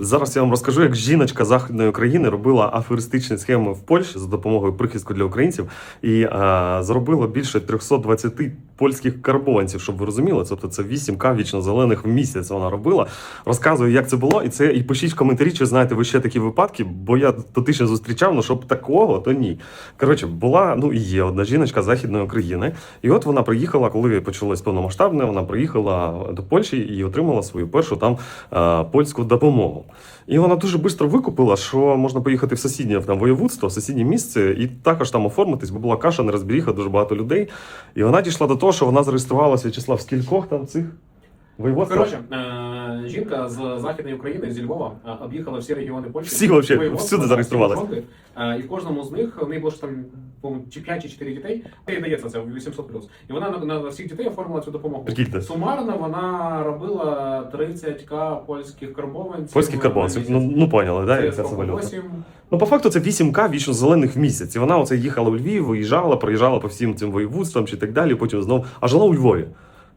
Зараз я вам розкажу, як жіночка західної України робила аферистичні схеми в Польщі за допомогою прихистку для українців і а, заробила більше 320 польських карбованців, щоб ви розуміли. Тобто це 8к вічно зелених в місяць вона робила. Розказую, як це було, і це і пишіть в коментарі, чи знаєте ви ще такі випадки, бо я дотично зустрічав, ну щоб такого, то ні. Коротше, була ну і є одна жіночка західної України, і от вона приїхала, коли почалось повномасштабне. Вона приїхала до Польщі і отримала свою першу там а, польську допомогу. І вона дуже швидко викупила, що можна поїхати в сусіднє там воєводство, в сусіднє місце, і також там оформитись, бо була каша, не розберіха, дуже багато людей. І вона дійшла до того, що вона зареєструвалася числа в скількох там цих воєводствах. Коротше, е, жінка з західної України, зі Львова, е, об'їхала всі регіони Польщі. Всі вообще, воєводства, всюди всі фронти. Е, І в кожному з них в неї було ж там по-моєму, чи 5 чи 4 дітей. І дається це 800 І вона на, на всіх дітей оформила цю допомогу. Прикиньте. Сумарно вона робила 30к польських карбованців. Польських карбонців. Ну, ну поняли, да, Це це валюта. Восім. Ну, по факту, це 8К вічно зелених в місяць. І вона оце їхала у Львів, виїжджала, проїжджала по всім цим воєводствам чи так далі, потім знову, а жила у Львові.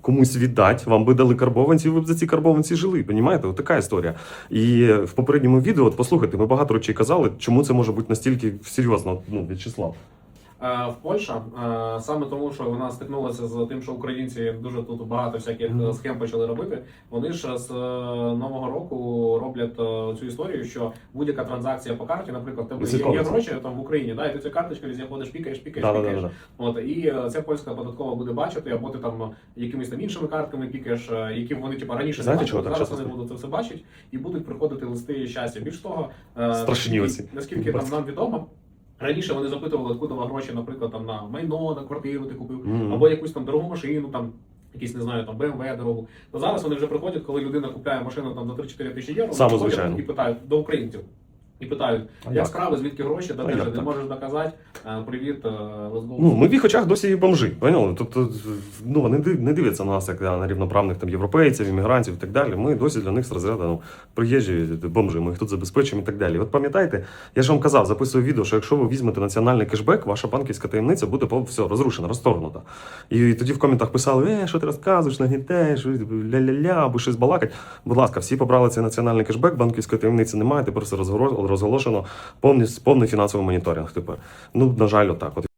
Комусь віддати, вам би дали карбованці, ви б за ці карбованці жили. Понімаєте? От така історія. І в попередньому відео, от послухайте, ми багато речей казали, чому це може бути настільки серйозно ну, В'ячеслав. Е, В Польща е, саме тому, що вона стикнулася з тим, що українці дуже тут багато всяких е, схем почали робити. Вони ж з нового року роблять цю історію, що будь-яка транзакція по карті, наприклад, тебе є, є гроші там в Україні, да, і ти цю карточку ходиш, пікаєш, пікаєш, Да, да, пікаєш. да, да. От і е, ця польська податкова буде бачити, або ти там якимись там іншими картками пікаєш, які вони типу, раніше Знаєте, не бачили. Зараз часто вони будуть це все бачити і будуть приходити листи щастя. Більш того, Страшні наскільки- наскільки там нам відомо. Раніше вони запитували, откуда гроші, наприклад, там на майно, на квартиру ти купив, Мгм. або якусь там дорогу машину, там якісь не знаю, там BMW дорогу. То зараз вони вже приходять, коли людина купляє машину там за 3-4 тисячі євро, Саме вони приходять і питають до українців. І питають, як, як? справи, звідки гроші, де ти ти так? можеш доказати, Е, привіт, е. Ну, ми в їх очах досі бомжи. Поняли? Тобто, ну, вони не дивляться на нас як на рівноправних там європейців, іммігрантів і так далі. Ми досі для них з розряду ну, приїжджі бомжи, ми їх тут забезпечуємо і так далі. От пам'ятаєте, я ж вам казав, записую відео, що якщо ви візьмете національний кешбек, ваша банківська таємниця буде все розрушена, розторгнута. І тоді в коментах писали, е, що ти розказуєш, нагнітаєш, ля-ля-ля, або щось балакать. Будь ласка, всі побрали цей національний кешбек, банківської таємниці немає, тепер все розгоро- розголошено повний, повний фінансовий моніторинг тепер. Ну, на жаль, отак. От.